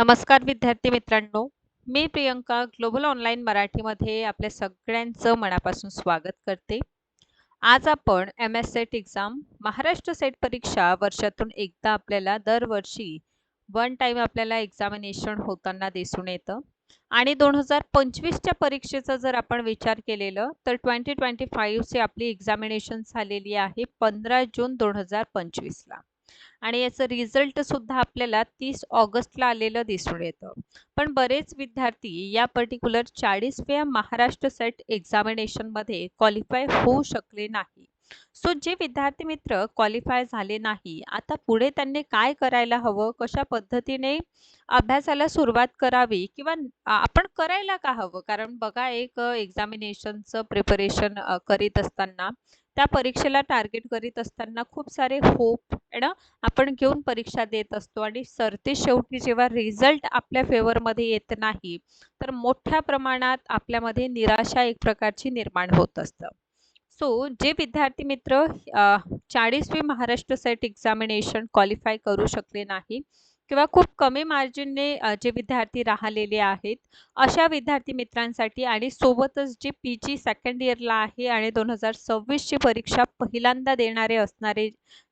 नमस्कार विद्यार्थी मित्रांनो. मी प्रियंका ग्लोबल ऑनलाईन मराठीमध्ये आपल्या सगळ्यांचं मनापासून स्वागत करते. आज आपण M S SET exam Maharashtra SET परीक्षा वर्षातून एकदा आपल्याला दरवर्षी वन टाईम आपल्याला एक्झामिनेशन होताना दिसून येतं. आणि दोन हजार पंचवीसच्या परीक्षेचा जर आपण विचार केलेलं तर ट्वेंटी ट्वेंटी फाईव्हची आपली एक्झामिनेशन झालेली आहे पंधरा जून दोन हजार पंचवीसला. आणि याचं रिझल्ट सुद्धा आपल्याला तीस ऑगस्टला आलेलं दिसून येतं. पण बरेच विद्यार्थी या पर्टिक्युलर चाळीसव्या महाराष्ट्र सेट एक्झामिनेशनमध्ये क्वालिफाय होऊ शकले नाही. सो जे विद्यार्थी मित्र क्वालिफाय झाले नाही आता पुढे त्यांनी काय करायला हवं? कशा पद्धतीने अभ्यासाला सुरुवात करावी? किंवा आपण करायला का हवं? कारण बघा एक एक्झामिनेशनचं प्रिपरेशन करीत असताना त्या परीक्षेला टार्गेट करीत असताना खूप सारे होप ना आपण घेऊन परीक्षा देत असतो. आणि सरते शेवटी जेव्हा रिझल्ट आपल्या फेवरमध्ये येत नाही तर मोठ्या प्रमाणात आपल्यामध्ये निराशा एक प्रकारची निर्माण होत असतं. सो जे विद्यार्थी मित्र चाळीसवी महाराष्ट्र सेट एक्झामिनेशन क्वालिफाय करू शकले नाही किंवा खूप कमी मार्जिनने जे विद्यार्थी राहिलेले आहेत अशा विद्यार्थी मित्रांसाठी आणि सोबतच जे पी जी सेकंड इयरला आहे आणि दोन हजार सव्वीसची परीक्षा पहिल्यांदा देणारे असणारे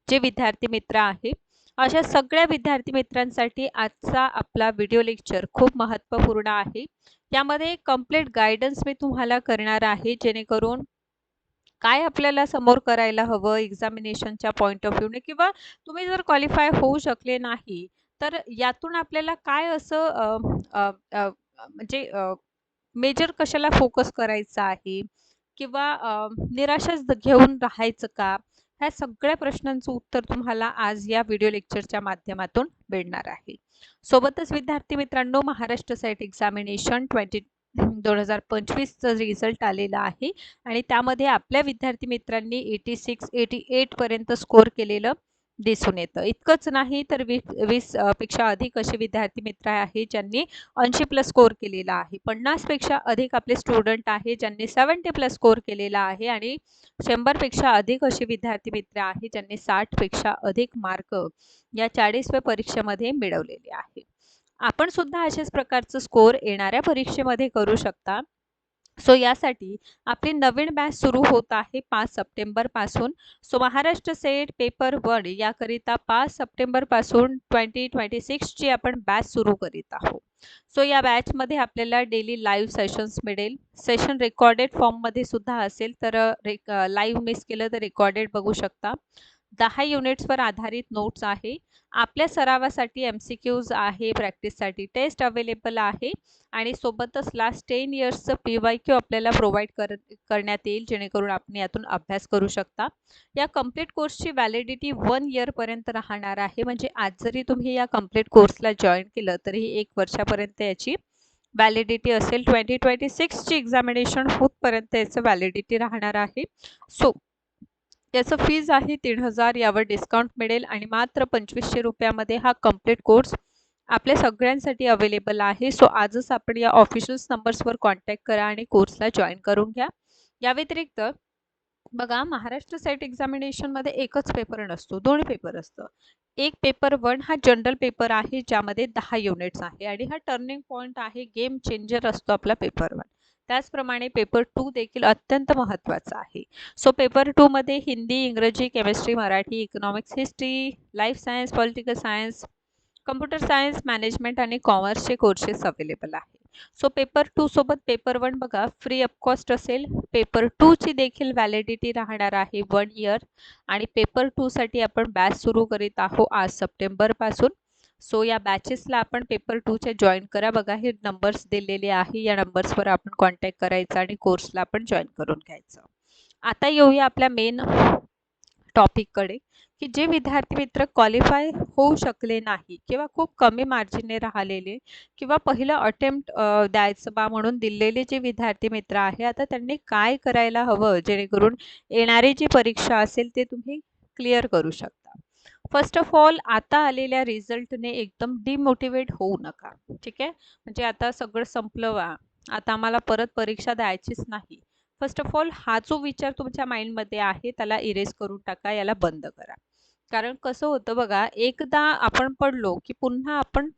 जे विद्यार्थी मित्र आहे अशा सगळ्या विद्यार्थी मित्रांसाठी आजचा आपला व्हिडिओ लेक्चर खूप महत्त्वपूर्ण आहे. यामध्ये कंप्लीट गायडन्स मी तुम्हाला करणार आहे जेणेकरून काय आपल्याला समोर करायला हवं एक्झामिनेशनच्या पॉईंट ऑफ व्ह्यूने किंवा तुम्ही जर क्वालिफाय होऊ शकले नाही तर यातून आपल्याला काय असं म्हणजे मेजर कशाला फोकस करायचा आहे? किंवा निराशाच घेऊन राहायचं का? ह्या सगळ्या प्रश्नांचं उत्तर तुम्हाला आज या व्हिडिओ लेक्चरच्या माध्यमातून मिळणार आहे. सोबतच विद्यार्थी मित्रांनो महाराष्ट्र साईट एक्झामिनेशन ट्वेंटी दोन हजार पंचवीसचं रिझल्ट आलेला आहे. आणि त्यामध्ये आपल्या विद्यार्थी मित्रांनी एटी सिक्स एटी एटपर्यंत स्कोअर केलेलं. दिसून येतं. इतकंच नाही तर वीस वीसपेक्षा अधिक असे विद्यार्थी मित्र आहे ज्यांनी ऐंशी प्लस स्कोर केलेला आहे. पन्नासपेक्षा अधिक आपले स्टुडंट आहे ज्यांनी सेवन्टी प्लस स्कोर केलेला आहे आणि शंभरपेक्षा अधिक असे विद्यार्थी मित्र आहे ज्यांनी साठपेक्षा अधिक मार्क या चाळीसव्या परीक्षेमध्ये मिळवलेले आहे. आपण सुद्धा अशाच प्रकारचं स्कोर येणाऱ्या परीक्षेमध्ये करू शकता. सो यासाठी आपली नवीन बॅच सुरू होत आहे पाच सप्टेंबरपासून so Maharashtra set paper one याकरिता पाच सप्टेंबरपासून ट्वेंटी ट्वेंटी सिक्सची आपण बॅच सुरू करीत आहोत. सो या बॅचमध्ये आपल्याला डेली लाईव्ह सेशन्स मिळेल. सेशन रेकॉर्डेड फॉर्ममध्ये सुद्धा असेल तर रे लाईव्ह मिस केलं तर रेकॉर्डेड बघू शकता. दहा युनिट्सवर आधारित नोट्स आहे. आपल्या सरावासाठी एम सी क्यूज आहे प्रॅक्टिससाठी टेस्ट अवेलेबल आहे आणि सोबतच लास्ट टेन इयर्सचं पी वाय क्यू आपल्याला प्रोव्हाइड कर करण्यात येईल जेणेकरून आपण यातून अभ्यास करू शकता. या कंप्लीट कोर्सची व्हॅलिडिटी वन इयरपर्यंत राहणार आहे. म्हणजे आज जरी तुम्ही या कंप्लीट कोर्सला जॉईन केलं तरीही एक वर्षापर्यंत याची व्हॅलिडिटी असेल. ट्वेंटी ट्वेंटी सिक्सची एक्झामिनेशन होतपर्यंत याचं व्हॅलिडिटी राहणार आहे. सो याचं फीज आहे तीन हजार यावर डिस्काउंट मिळेल आणि मात्र पंचवीसशे रुपयामध्ये हा कंप्लीट कोर्स आपल्या सगळ्यांसाठी अवेलेबल आहे. सो आजच आपण या ऑफिशियल नंबर्सवर कॉन्टॅक्ट करा आणि कोर्सला जॉईन करून घ्या. या व्यतिरिक्त बघा महाराष्ट्र सेट एक्झामिनेशनमध्ये एकच पेपर नसतो दोन पेपर असतं. एक पेपर वन हा जनरल पेपर आहे ज्यामध्ये दहा युनिट्स आहे आणि हा टर्निंग पॉईंट आहे गेम चेंजर असतो आपला पेपर वन त्याचप्रमाणे पेपर टू देखील अत्यंत महत्त्वाचा आहे. सो पेपर टूमध्ये हिंदी इंग्रजी chemistry Marathi economics history life science political science computer science management आणि कॉमर्सचे कोर्सेस अवेलेबल आहे. सो पेपर टू सोबत पेपर वन बघा फ्री ऑफकॉस्ट असेल. पेपर टूची देखील व्हॅलिडिटी राहणार आहे वन इयर आणि पेपर टूसाठी आपण बॅच सुरू करीत आहोत आज सप्टेंबरपासून सो या बॅचेसला आपण पेपर टूचे जॉईन करा. बघा हे नंबर्स दिलेले आहे. या नंबर्सवर आपण कॉन्टॅक्ट करायचा आणि कोर्सला आपण जॉईन करून घ्यायचं. आता येऊया आपल्या मेन टॉपिककडे की जे विद्यार्थी मित्र क्वालिफाय होऊ शकले नाही किंवा खूप कमी मार्जिनने राहिलेले किंवा पहिलं अटेम्प्ट द्यायचं बा म्हणून दिलेले जे विद्यार्थी मित्र आहे आता त्यांनी काय करायला हवं? जेणेकरून येणारी जी परीक्षा असेल ते तुम्ही क्लिअर करू शकता फर्स्ट ऑफ ऑल आता आलेल्या रिझल्टने एकदम डिमोटिवेट होऊ नका. ठीक आहे? म्हणजे आता सगळं संपलं वा आता आम्हाला परत परीक्षा द्यायचीच नाही. फर्स्ट ऑफ ऑल हा जो विचार तुमच्या माइंडमध्ये आहे त्याला इरेज करून टाका याला बंद करा. कारण कसं होतं बघा एकदा आपण पडलो की पुन्हा आपण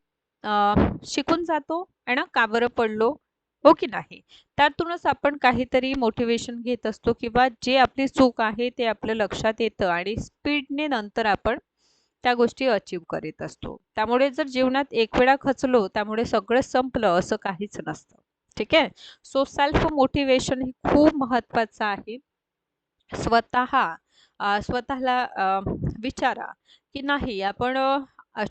शिकून जातो आणि का बरं पडलो हो की नाही? त्यातूनच आपण काहीतरी मोटिवेशन घेत असतो किंवा जे आपली चूक आहे ते आपलं लक्षात येतं आणि स्पीडने नंतर आपण त्या गोष्टी अचीव करीत असतो. त्यामुळे जर जीवनात एक वेळा खचलो त्यामुळे सगळं संपलं असं काहीच नसतं. ठीक आहे? सो सेल्फ मोटिवेशन हे खूप महत्त्वाचं आहे. स्वतः स्वतःला विचारा की नाही आपण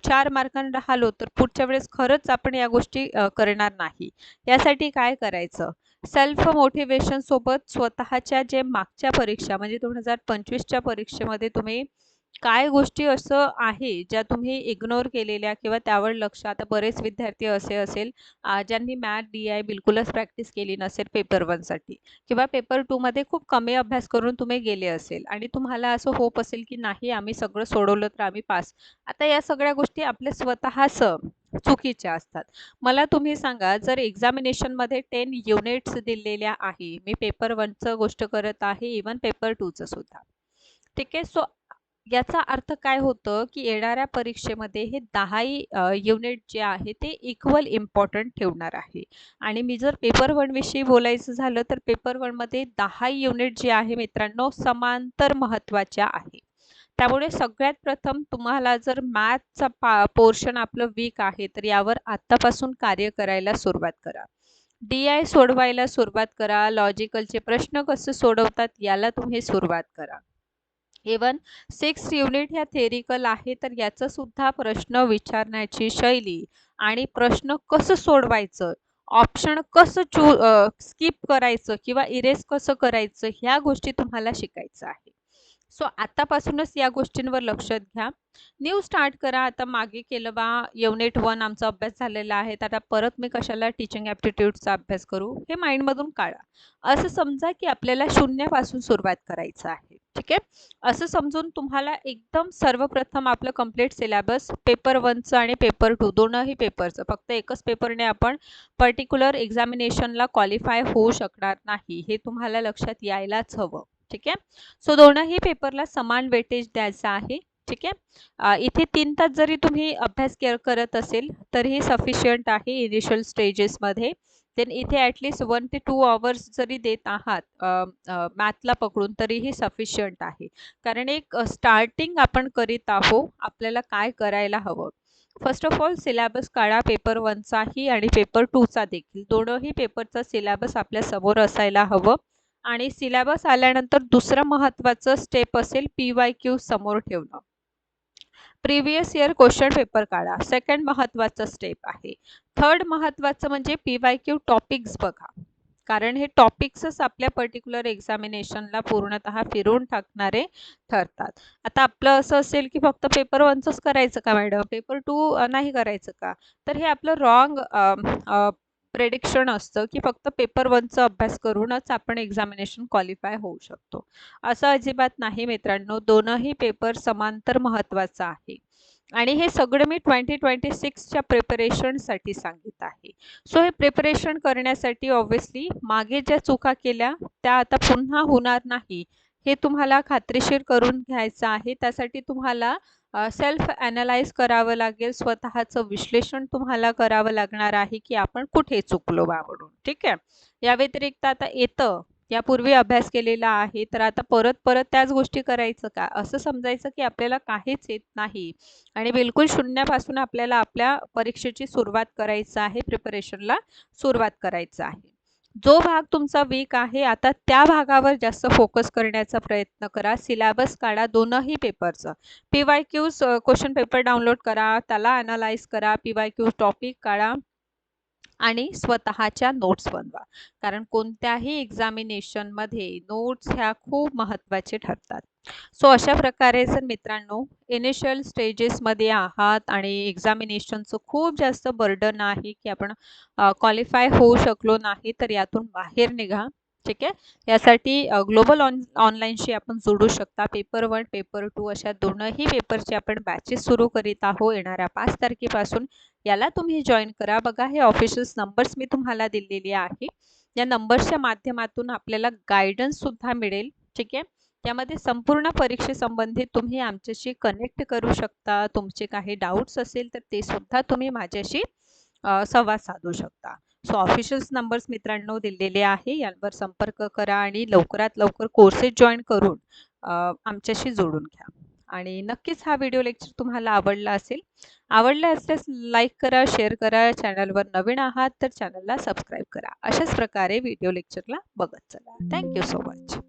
चार मार्कांना राहिलो तर पुढच्या वेळेस खरंच आपण या गोष्टी करणार नाही. यासाठी काय करायचं? सेल्फ मोटिवेशन सोबत स्वतःच्या जे मागच्या परीक्षा म्हणजे दोन हजार पंचवीसच्या परीक्षेमध्ये तुम्ही काय गोष्टी असं आहे ज्या तुम्ही इग्नोर केलेल्या किंवा त्यावर लक्ष आता बरेच विद्यार्थी असे असेल ज्यांनी मॅथ डी आय बिलकुलच प्रॅक्टिस केली नसेल पेपर वनसाठी किंवा पेपर टूमध्ये खूप कमी अभ्यास करून तुम्ही गेले असेल आणि तुम्हाला असं होप असेल की नाही आम्ही सगळं सोडवलं तर आम्ही पास आता या सगळ्या गोष्टी आपल्या स्वतःच चुकीच्या असतात. मला तुम्ही सांगा जर एक्झामिनेशनमध्ये टेन युनिट्स दिलेल्या आहे मी पेपर वनचं गोष्ट करत आहे इवन पेपर टूचं सुद्धा. ठीक आहे? सो याचा अर्थ काय होतं की येणाऱ्या परीक्षेमध्ये हे दहाही युनिट जे आहे ते इक्वल इम्पॉर्टंट ठेवणार आहे. आणि मी जर पेपर वनविषयी बोलायचं झालं तर पेपर वनमध्ये दहा युनिट जे आहे मित्रांनो समांतर महत्त्वाच्या आहे. त्यामुळे सगळ्यात प्रथम तुम्हाला जर मॅथचा पा पोर्शन आपलं वीक आहे तर यावर आत्तापासून कार्य करायला सुरुवात करा. डी आय सोडवायला सुरुवात करा. लॉजिकलचे प्रश्न कसे सोडवतात याला तुम्ही सुरुवात करा. इवन सिक्स युनिट ह्या थेरिकल आहे तर याचं सुद्धा प्रश्न विचारण्याची शैली आणि प्रश्न कसं सोडवायचं ऑप्शन कसं चू स्किप करायचं किंवा इरेज कसं करायचं ह्या गोष्टी तुम्हाला शिकायचं आहे. सो आतापासूनच या गोष्टींवर लक्ष घ्या न्यू स्टार्ट करा. आता मागे केलं बा युनिट वन आमचा अभ्यास झालेला आहे. तर आता परत मी कशाला टीचिंग ॲप्टिट्यूडचा अभ्यास करू? हे माइंडमधून काढा. असं समजा की आपल्याला शून्यापासून सुरुवात करायचं आहे. ठीक आहे? असं समजून तुम्हाला एकदम सर्वप्रथम आपलं कंप्लीट सिलेबस पेपर वनचं आणि पेपर टू दोनही पेपरचं फक्त एकच पेपरने आपण पर्टिक्युलर एक्झामिनेशनला क्वालिफाय होऊ शकणार नाही. हे तुम्हाला लक्षात यायलाच हवं. ठीक आहे? सो दोनही पेपरला समान वेटेज द्यायचा आहे ठीक आहे? इथे तीन तास जरी तुम्ही अभ्यास केअर करत असेल तरीही सफिशियंट आहे इनिशियल स्टेजेसमध्ये देन इथे ॲटलिस्ट वन ते टू आवर्स जरी देत आहात मॅथला पकडून तरीही सफिशियंट आहे. कारण एक स्टार्टिंग आपण करीत आहो आपल्याला काय करायला हवं? फर्स्ट ऑफ ऑल सिलेबस काढा पेपर वनचाही आणि पेपर टूचा देखील. दोनही पेपरचा सिलेबस आपल्यासमोर असायला हवं. आणि सिलॅबस आल्यानंतर दुसरं महत्त्वाचं स्टेप असेल पी वाय क्यू समोर ठेवणं. प्रिव्हियस इयर क्वेश्चन पेपर काढा. सेकंड महत्त्वाचं स्टेप आहे. थर्ड महत्त्वाचं म्हणजे पी वाय क्यू टॉपिक्स बघा. कारण हे टॉपिक्सच आपल्या पर्टिक्युलर एक्झामिनेशनला पूर्णतः फिरवून टाकणारे ठरतात. आता आपलं असं असेल की फक्त पेपर वनचंच करायचं का मॅडम पेपर टू नाही करायचं का? तर हे आपलं रॉंग प्रेडिक्शन असतं की फक्त पेपर वनचा अभ्यास करूनच आपण एक्झामिनेशन क्वालिफाय होऊ शकतो. असं अजिबात नाही मित्रांनो दोनही पेपर समांतर महत्त्वाचा आहे. आणि हे सगळं मी ट्वेंटी ट्वेंटी सिक्सच्या प्रिपरेशनसाठी सांगित आहे. सो हे प्रिपरेशन करण्यासाठी ऑब्व्हियसली मागे ज्या चुका केल्या त्या आता पुन्हा होणार नाही. हे तुम्हाला खात्रीशीर करून घ्यायचं आहे. त्यासाठी तुम्हाला सेल्फ ॲनालाइज करावं लागेल स्वतःचं विश्लेषण तुम्हाला करावं लागणार आहे की आपण कुठे चुकलो बा म्हणून ठीक आहे? या व्यतिरिक्त आता येतं यापूर्वी अभ्यास केलेला आहे तर आता परत परत त्याच गोष्टी करायचं का? असं समजायचं की आपल्याला काहीच येत नाही आणि बिलकुल शून्यापासून आपल्याला आपल्या परीक्षेची सुरुवात करायचं आहे प्रिपरेशनला सुरुवात करायचं आहे. जो भाग तुमचा वीक आहे आता त्या भागावर जास्त फोकस करण्याचा प्रयत्न करा. सिलॅबस काढा दोनही पेपरचं P Y Qs question paper download करा त्याला अनालाइज करा. पी वाय क्यूज टॉपिक काढा. आणि स्वतःच्या नोट्स बनवा. कारण कोणत्याही एक्झामिनेशनमध्ये नोट्स ह्या खूप महत्त्वाचे ठरतात. सो अशा प्रकारे जर मित्रांनो इनिशियल स्टेजेसमध्ये आहात आणि एक्झामिनेशनचं खूप जास्त बर्डन आहे की आपण क्वालिफाय होऊ शकलो नाही तर यातून बाहेर निघा. ठीक आहे? यासाठी ग्लोबल ऑन ऑनलाईनशी आपण जोडू शकता. पेपर वन पेपर टू अशा दोनही पेपरचे आपण बॅचेस सुरू करीत आहोत येणाऱ्या पाच तारखेपासून. याला तुम्ही जॉईन करा. बघा हे ऑफिशियल्स नंबर्स मी तुम्हाला दिलेले आहे. या नंबर्सच्या माध्यमातून आपल्याला गायडन्ससुद्धा मिळेल. ठीक आहे? त्यामध्ये संपूर्ण परीक्षेसंबंधित तुम्ही आमच्याशी कनेक्ट करू शकता. तुमचे काही डाऊट्स असेल तर ते सुद्धा तुम्ही माझ्याशी संवाद साधू शकता. सो ऑफिशियल्स नंबर्स मित्रांनो दिलेले आहे. यांवर संपर्क करा आणि लवकरात लवकर कोर्सेस जॉईन करून आमच्याशी जोडून घ्या. आणि नक्कीच हा व्हिडिओ लेक्चर तुम्हाला आवडला असेल. आवडला असल्यास लाईक करा, शेअर करा. चॅनलवर नवीन आहात तर चॅनलला सबस्क्राईब करा. अशाच प्रकारे व्हिडिओ लेक्चरला बघत चला. Thank you so much.